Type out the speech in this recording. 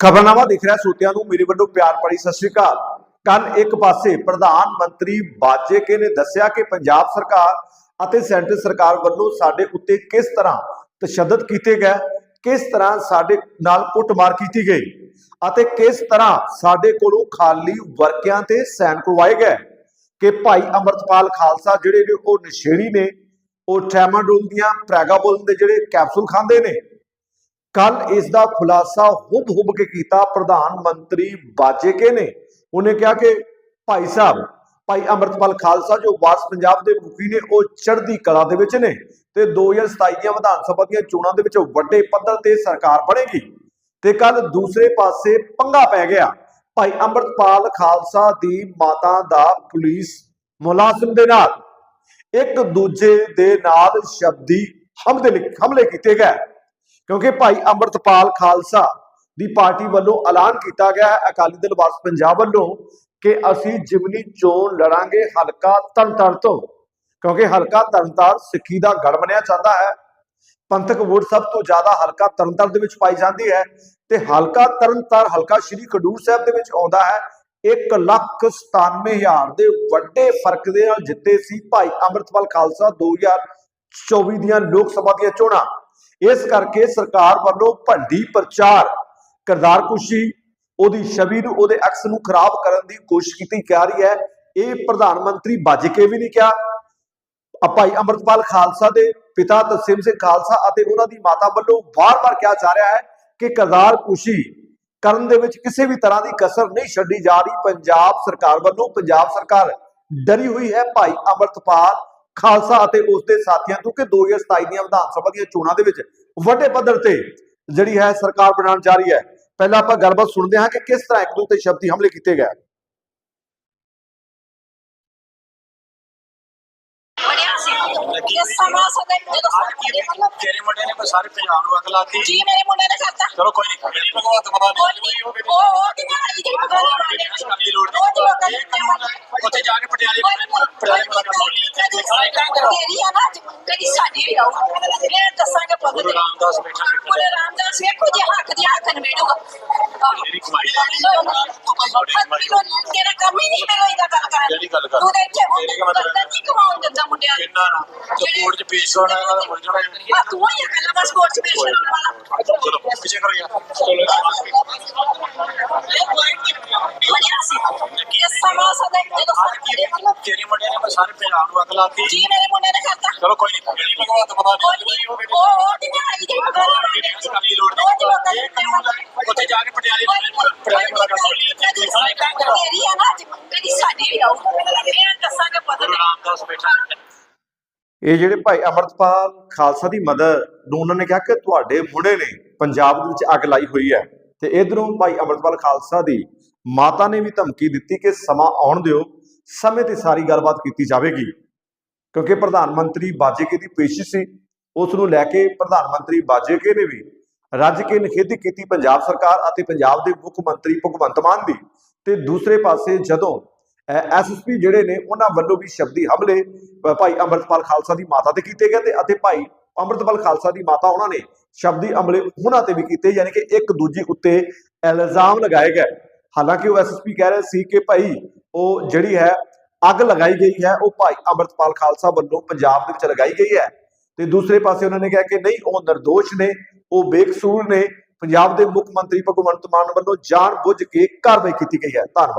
ਖਬਰਨਾਮਾ ਦਿਖ ਰਿਹਾ ਸੋਤਿਆਂ ਨੂੰ, ਮੇਰੇ ਵੱਲੋਂ ਪਿਆਰ ਭਰੀ ਸਤਿ ਸ਼੍ਰੀ ਅਕਾਲ। ਕੱਲ ਇੱਕ ਪਾਸੇ ਪ੍ਰਧਾਨ ਮੰਤਰੀ ਬਾਜੇਕੇ ਨੇ ਦੱਸਿਆ ਕਿ ਪੰਜਾਬ ਸਰਕਾਰ ਅਤੇ ਸੈਂਟਰ ਸਰਕਾਰ ਵੱਲੋਂ ਸਾਡੇ ਉੱਤੇ ਕਿਸ ਤਰ੍ਹਾਂ ਤਸ਼ੱਦਦ ਕੀਤੇ ਗਏ, ਕਿਸ ਤਰ੍ਹਾਂ ਸਾਡੇ ਨਾਲ ਕੁੱਟਮਾਰ ਕੀਤੀ ਗਈ ਅਤੇ ਕਿਸ ਤਰ੍ਹਾਂ ਸਾਡੇ ਕੋਲੋਂ ਖਾਲੀ ਵਰਕਿਆਂ ਤੇ ਸੈਨ ਕਰਵਾਏ ਗਏ ਕਿ ਭਾਈ ਅਮਰਤਪਾਲ ਖਾਲਸਾ ਜਿਹੜੇ ਨੇ ਉਹ ਨਸ਼ੇੜੀ ਨੇ, ਉਹ ਟ੍ਰੈਮਾਡੋਲ ਦੀਆਂ ਪ੍ਰੈਗਾਬੋਲ ਦੇ ਜਿਹੜੇ ਕੈਪਸੂਲ ਖਾਂਦੇ ਨੇ ਕੱਲ ਇਸ ਦਾ ਖੁਲਾਸਾ ਹੁਬ ਹੁਬ ਕੇ ਕੀਤਾ ਪ੍ਰਧਾਨ ਮੰਤਰੀ ਬਾਜੇਕੇ ਨੇ। ਉਹਨੇ ਕਿਹਾ ਕਿ ਭਾਈ ਸਾਹਿਬ, ਭਾਈ ਅਮਰਤਪਾਲ ਖਾਲਸਾ ਜੋ ਵਾਰਸ ਪੰਜਾਬ ਦੇ ਮੁਖੀ ਨੇ, ਉਹ ਚੜ੍ਹਦੀ ਕਲਾ ਦੇ ਵਿੱਚ ਨੇ ਤੇ 2027 ਦੀਆਂ ਵਿਧਾਨ ਸਭਾ ਦੀਆਂ ਚੋਣਾਂ ਦੇ ਵਿੱਚ ਵੱਡੇ ਪੱਧਰ ਤੇ ਸਰਕਾਰ ਬਣੇਗੀ ਤੇ ਕੱਲ ਦੂਸਰੇ ਪਾਸੇ ਪੰਗਾ ਪੈ ਗਿਆ। ਭਾਈ ਅਮਰਤਪਾਲ ਖਾਲਸਾ ਦੀ ਮਾਤਾ ਦਾ ਪੁਲਿਸ ਮੁਲਾਜ਼ਮ ਦੇ ਨਾਲ। ਇੱਕ ਦੂਜੇ ਦੇ ਨਾਲ ਸ਼ਬਦੀ ਹਮਲੇ ਹਮਲੇ ਕੀਤੇ ਗਏ। ਕਿਉਂਕਿ ਭਾਈ ਅੰਮ੍ਰਿਤਪਾਲ ਖਾਲਸਾ ਦੀ ਪਾਰਟੀ ਵੱਲੋਂ ਐਲਾਨ ਕੀਤਾ ਗਿਆ ਹੈ, ਅਕਾਲੀ ਦਲ ਵਾਰਸ ਪੰਜਾਬ ਵੱਲੋਂ ਕਿ ਅਸੀਂ ਜਿਮਨੀ ਚੋਣ ਲੜਾਂਗੇ ਹਲਕਾ ਤਰਨਤਾਰਨ ਤੋਂ। ਕਿਉਂਕਿ ਹਲਕਾ ਤਰਨਤਾਰਨ ਸਿੱਖੀ ਦਾ ਗੜ ਮੰਨਿਆ ਜਾਂਦਾ ਹੈ। ਪੰਥਕ ਵੋਟ ਸਭ ਤੋਂ ਜ਼ਿਆਦਾ ਹਲਕਾ ਤਰਨਤਾਰਨ ਦੇ ਵਿੱਚ ਪਾਈ ਜਾਂਦੀ ਹੈ ਤੇ ਹਲਕਾ ਤਰਨਤਾਰਨ, ਹਲਕਾ ਸ਼੍ਰੀ ਖਡੂਰ ਸਾਹਿਬ ਦੇ ਵਿੱਚ ਆਉਂਦਾ ਹੈ। 197000 ਦੇ ਵੱਡੇ ਫ਼ਰਕ ਦੇ ਨਾਲ ਜਿੱਤੇ ਸੀ ਭਾਈ ਅੰਮ੍ਰਿਤਪਾਲ ਖਾਲਸਾ 2024 ਦੀਆਂ ਲੋਕ ਸਭਾ ਦੀਆਂ ਚੋਣਾਂ। ਇਸ ਕਰਕੇ ਸਰਕਾਰ ਵੱਲੋਂ ਭੰਡੀ ਪ੍ਰਚਾਰ, ਕਰਦਾਰ ਕੁਸ਼ੀ, ਉਹਦੀ ਛਵੀ ਨੂੰ, ਉਹਦੇ ਅਕਸ ਨੂੰ ਖਰਾਬ ਕਰਨ ਦੀ ਕੋਸ਼ਿਸ਼ ਕੀਤੀ ਜਾ ਰਹੀ ਹੈ। ਇਹ ਪ੍ਰਧਾਨ ਮੰਤਰੀ ਬਾਜਕੇ ਵੀ ਨਹੀਂ ਕਿਹਾ। ਭਾਈ ਅਮਰਤਪਾਲ ਖਾਲਸਾ ਦੇ ਪਿਤਾ ਤਸੀਮ ਸਿੰਘ ਖਾਲਸਾ ਅਤੇ ਉਹਨਾਂ ਦੀ ਮਾਤਾ ਵੱਲੋਂ ਵਾਰ-ਵਾਰ ਕਿਹਾ ਜਾ ਰਿਹਾ ਹੈ ਕਿ ਕਰਦਾਰ ਕੁਸ਼ੀ ਕਰਨ ਦੇ ਵਿੱਚ ਕਿਸੇ ਵੀ ਤਰ੍ਹਾਂ ਦੀ ਕਸਰ ਨਹੀਂ ਛੱਡੀ ਜਾ ਰਹੀ। ਪੰਜਾਬ ਸਰਕਾਰ ਵੱਲੋਂ, ਪੰਜਾਬ ਸਰਕਾਰ ਡਰੀ ਹੋਈ ਹੈ। ਭਾਈ ਅਮਰਤਪਾਲ ਖਾਲਸਾ ਅਤੇ ਉਸ ਦੇ ਸਾਥੀਆਂ ਤੋਂ ਕਿ 2027 ਦੀਆਂ ਵਿਧਾਨ ਸਭਾ ਦੀਆਂ ਚੋਣਾਂ ਦੇ ਵਿੱਚ ਵੱਡੇ ਪੱਧਰ ਤੇ ਜਿਹੜੀ ਹੈ ਸਰਕਾਰ ਬਣਾਉਣ ਜਾ ਰਹੀ ਹੈ ਪਹਿਲਾਂ ਆਪਾਂ ਗੱਲਬਾਤ ਸੁਣਦੇ ਹਾਂ ਕਿ ਕਿਸ ਤਰ੍ਹਾਂ ਇੱਕ ਦੂਜੇ ਤੇ ਸ਼ਬਦੀ ਹਮਲੇ ਕੀਤੇ ਗਏ ਬਣਿਆ ਸੀ ਇਹ ਸਮਾਂ ਸਦਾ ਜਦੋਂ ਅੱਜ ਕੀ ਤੇਰੇ ਮੁੰਡੇ ਨੇ ਕੋਈ ਸਾਰੇ ਪੰਜਾਬ ਨੂੰ ਅੱਗ ਲਾਤੀ ਜੀ ਮੇਰੇ ਮੁੰਡੇ ਨੇ ਕਰਤਾ ਚਲੋ ਕੋਈ ਨਹੀਂ ਮਾਨ ਨਹੀਂ ਉਹ ਉਹ ਕਿ ਮੈਂ ਆਈ ਜੀ ਭਗਵਾਨ ਦੀ ਲੋੜ ਨਹੀਂ ਉੱਥੇ ਜਾ ਕੇ ਪਟਿਆਲੇ ਪਟਿਆਲੇ ਮੁਲਾਕਾਤ ਤੇਰੀ ਆ ਨਾ ਅੱਜ, ਤੇਰੀ ਸਾਡੀ ਵੀ ਆਊ ਇਹ ਦੱਸਾਂਗੇ ਪੁੱਤ ਗੁਰੂ ਰਾਮਦਾਸ ਬੈਠਾ ਗੁਰੂ ਰਾਮਦਾਸ ਵੇਖੋ ਜੇ ਹੱਕ ਦੀ ਹੱਕ ਨਵੇੜੂਗਾ ਮੇਰੀ ਕਮਾਈ ਦਾ ਤੇਰਾ ਕੰਮ ਹੀ ਨਹੀਂ ਮੈਨੂੰ ਇਹਦਾ ਗੱਲ ਕਰ ਕਿਹੜੀ ਗੱਲ ਕਰ? ਤੂੰ ਦੇ ਕੇ ਕਿਹੜੀ ਗੱਲ ਕਰ? ਕਰਦਾ ਨਹੀਂ ਕਮਾਉਣ ਦਿੰਦਾ ਮੁੰਡਿਆਂ ਨੂੰ ਕਿੰਨਾ ਨਾ ਤੇ ਕੋਰਟ 'ਚ ਪੇਸ਼ ਹੋਣਾ ਇਹਨਾਂ ਦਾ ਮੁੜ ਜਾਣਾ ਆ ਤੂੰ ਹੀ ਅਕਲ ਬਸ ਕੋਰਟ ਚ ਪੇਸ਼ ਹੋਣ ਵਾਲਾ ਚਲੋ ਪਿੱਛੇ ਕਰੋ ਯਾਰ ਚਲੋ ਬਣਿਆ ਸੀ ਇਹ ਸਮਾਂ ਸਦਾ ਜਦੋਂ ਅੱਜ ਕੀ ਤੇਰੇ ਮੁੰਡੇ ਨੇ ਕੋਈ ਸਾਰੇ ਪੰਜਾਬ ਨੂੰ ਅੱਗ ਲਾਤੀ। ਜੀ ਮੇਰੇ ਮੁੰਡੇ ਨੇ ਕਰਤਾ ਚਲੋ ਕੋਈ ਨਹੀਂ ਮੇਰੀ ਭਗਵਤ ਮਾਨ ਕੋਈ ਨਹੀਂ ਉਹ ਉਹ ਕਿ ਮੈਂ ਆਈ। ਜੀ ਭਗਵਾਨ ਦੀ ਲੋੜ ਨਹੀਂ ਉੱਥੇ ਜਾ ਕੇ ਪਟਿਆਲੇ ਪਟਿਆਲੇ ਮੁਲਾਕਾਤ ਤੇਰੀ ਆ ਨਾ ਅੱਜ, ਤੇਰੀ ਸਾਡੀ ਵੀ ਆਊ ਇਹ ਦੱਸਾਂਗੇ ਪੁੱਤ ਗੁਰੂ ਰਾਮਦਾਸ ਬੈਠਾ ਇਹ ਜਿਹੜੇ ਭਾਈ ਅਮਰਤਪਾਲ ਖਾਲਸਾ ਦੀ ਮਦਦ ਨੂੰ ਉਹਨਾਂ ਨੇ ਕਿਹਾ ਕਿ ਤੁਹਾਡੇ ਮੁੰਡੇ ਨੇ ਪੰਜਾਬ ਦੇ ਵਿੱਚ ਅੱਗ ਲਾਈ ਹੋਈ ਹੈ। ਤੇ ਇਧਰੋਂ ਭਾਈ ਅਮਰਤਪਾਲ ਖਾਲਸਾ ਦੀ ਮਾਤਾ ਨੇ ਵੀ ਧਮਕੀ ਦਿੱਤੀ ਕਿ ਸਮਾਂ ਆਉਣ ਦਿਓ, ਸਮੇਂ ਤੇ ਸਾਰੀ ਗੱਲਬਾਤ ਕੀਤੀ ਜਾਵੇਗੀ। ਕਿਉਂਕਿ ਪ੍ਰਧਾਨ ਮੰਤਰੀ ਬਾਜੇਕੇ ਦੀ ਪੇਸ਼ੀ ਸੀ, ਉਸ ਨੂੰ ਲੈ ਕੇ ਪ੍ਰਧਾਨ ਮੰਤਰੀ ਬਾਜੇਕੇ ਨੇ ਵੀ ਰੱਜ ਕੇ ਨਿਖੇਧੀ ਕੀਤੀ ਪੰਜਾਬ ਸਰਕਾਰ ਅਤੇ ਪੰਜਾਬ ਦੇ ਮੁੱਖ ਮੰਤਰੀ ਭਗਵੰਤ ਮਾਨ ਦੀ। ਤੇ ਦੂਸਰੇ ਪਾਸੇ ਜਦੋਂ ਐਸਐਸਪੀ ਜਿਹੜੇ ਨੇ, ਉਹਨਾਂ ਵੱਲੋਂ ਵੀ ਸ਼ਬਦੀ ਹਮਲੇ ਭਾਈ ਅੰਮ੍ਰਿਤਪਾਲ ਖਾਲਸਾ ਦੀ ਮਾਤਾ ਤੇ ਕੀਤੇ ਗਏ ਤੇ ਅਤੇ ਭਾਈ ਅੰਮ੍ਰਿਤਪਾਲ ਖਾਲਸਾ ਦੀ ਮਾਤਾ ਉਹਨਾਂ ਨੇ ਸ਼ਬਦੀ ਅਮਲੇ ਉਹਨਾਂ ਤੇ ਵੀ ਕੀਤੇ, ਯਾਨੀ ਕਿ ਇੱਕ ਦੂਜੀ ਉੱਤੇ ਇਲਜ਼ਾਮ ਲਗਾਏ ਗਏ। ਹਾਲਾਂਕਿ ਉਹ ਐਸਐਸਪੀ ਕਹਿ ਰਹੇ ਸੀ ਕਿ ਭਾਈ, ਉਹ ਜਿਹੜੀ ਹੈ, ਅੱਗ ਲਗਾਈ ਗਈ ਹੈ, ਉਹ ਭਾਈ ਅੰਮ੍ਰਿਤਪਾਲ ਖਾਲਸਾ ਵੱਲੋਂ ਪੰਜਾਬ ਦੇ ਵਿੱਚ ਲਗਾਈ ਗਈ ਹੈ। ਤੇ ਦੂਸਰੇ ਪਾਸੇ ਉਹਨਾਂ ਨੇ ਕਿਹਾ ਕਿ ਨਹੀਂ, ਉਹ ਨਿਰਦੋਸ਼ ਨੇ, ਉਹ ਬੇਕਸੂਰ ਨੇ, ਪੰਜਾਬ ਦੇ ਮੁੱਖ ਮੰਤਰੀ ਭਗਵੰਤ ਮਾਨ ਵੱਲੋਂ ਜਾਣ ਬੁੱਝ ਕੇ ਕਾਰਵਾਈ ਕੀਤੀ ਗਈ ਹੈ। ਧੰਨਵਾਦ।